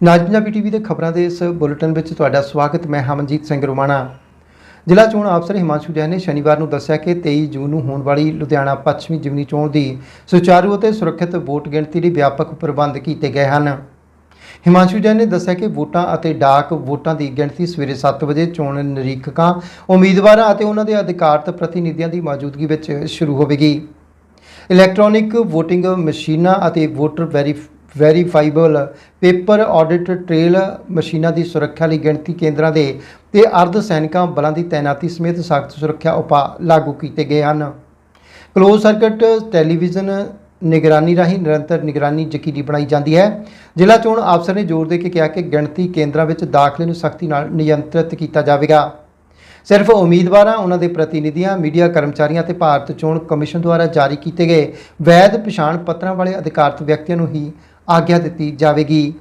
ਨਾਜ Punjabi TV ਦੇ ਖਬਰਾਂ ਦੇ ਇਸ ਬੁਲੇਟਿਨ ਵਿੱਚ ਤੁਹਾਡਾ ਸਵਾਗਤ, ਮੈਂ ਹਮਨਜੀਤ ਸਿੰਘ ਰੋਮਾਣਾ। ਜ਼ਿਲ੍ਹਾ ਚੋਣ ਅਫਸਰ ਹਿਮਾਂਸ਼ੂ ਜੈਨ ਨੇ ਸ਼ਨੀਵਾਰ ਨੂੰ ਦੱਸਿਆ ਕਿ 23 ਜੂਨ ਨੂੰ ਹੋਣ ਵਾਲੀ ਲੁਧਿਆਣਾ ਪੱਛਮੀ ਜਿਮਨੀ ਚੋਣ ਦੀ ਸੁਚਾਰੂ ਅਤੇ ਸੁਰੱਖਿਅਤ ਵੋਟ ਗਿਣਤੀ ਲਈ ਵਿਆਪਕ ਪ੍ਰਬੰਧ ਕੀਤੇ ਗਏ ਹਨ। ਹਿਮਾਂਸ਼ੂ ਜੈਨ ਨੇ ਦੱਸਿਆ ਕਿ ਵੋਟਾਂ ਅਤੇ ਡਾਕ ਵੋਟਾਂ ਦੀ ਗਿਣਤੀ ਸਵੇਰੇ 7 ਵਜੇ ਚੋਣ ਨਿਰੀਖਕਾਂ, ਉਮੀਦਵਾਰਾਂ ਅਤੇ ਉਹਨਾਂ ਦੇ ਅਧਿਕਾਰਤ ਪ੍ਰਤੀਨਿਧੀਆਂ ਦੀ ਮੌਜੂਦਗੀ ਵਿੱਚ ਸ਼ੁਰੂ ਹੋਵੇਗੀ। ਇਲੈਕਟ੍ਰੋਨਿਕ VOTING ਮਸ਼ੀਨਾਂ ਅਤੇ ਵੋਟਰ ਵੈਰੀਫ ਵੈਰੀਫਾਈਬਲ ਪੇਪਰ ਆਡਿਟ ਟ੍ਰੇਲ ਮਸ਼ੀਨਾਂ ਦੀ ਸੁਰੱਖਿਆ ਲਈ ਗਿਣਤੀ ਕੇਂਦਰਾਂ ਦੇ ਤੇ ਅਰਧ ਸੈਨਿਕਾਂ ਬਲਾਂ ਦੀ ਤਾਇਨਾਤੀ ਸਮੇਤ ਸਖਤ ਸੁਰੱਖਿਆ ਉਪਾਅ ਲਾਗੂ ਕੀਤੇ ਗਏ ਹਨ। ਕਲੋਜ਼ ਸਰਕਟ ਟੈਲੀਵਿਜ਼ਨ ਨਿਗਰਾਨੀ ਰਾਹੀਂ ਨਿਰੰਤਰ ਨਿਗਰਾਨੀ ਯਕੀਨੀ ਬਣਾਈ ਜਾਂਦੀ ਹੈ। ਜ਼ਿਲ੍ਹਾ ਚੋਣ ਅਫਸਰ ਨੇ ਜ਼ੋਰ ਦੇ ਕੇ ਕਿਹਾ ਕਿ ਗਿਣਤੀ ਕੇਂਦਰਾਂ ਵਿੱਚ ਦਾਖਲੇ ਨੂੰ ਸਖਤੀ ਨਾਲ ਨਿਯੰਤਰਿਤ ਕੀਤਾ ਜਾਵੇਗਾ। ਸਿਰਫ ਉਮੀਦਵਾਰਾਂ, ਉਹਨਾਂ ਦੇ ਪ੍ਰਤੀਨਿਧੀਆਂ, ਮੀਡੀਆ ਕਰਮਚਾਰੀਆਂ ਤੇ ਭਾਰਤ ਚੋਣ ਕਮਿਸ਼ਨ ਦੁਆਰਾ ਜਾਰੀ ਕੀਤੇ ਗਏ ਵੈਧ ਪਛਾਣ ਪੱਤਰਾਂ ਵਾਲੇ ਅਧਿਕਾਰਤ ਵਿਅਕਤੀਆਂ ਨੂੰ ਹੀ ਆਗਿਆ ਦਿੱਤੀ ਜਾਵੇਗੀ।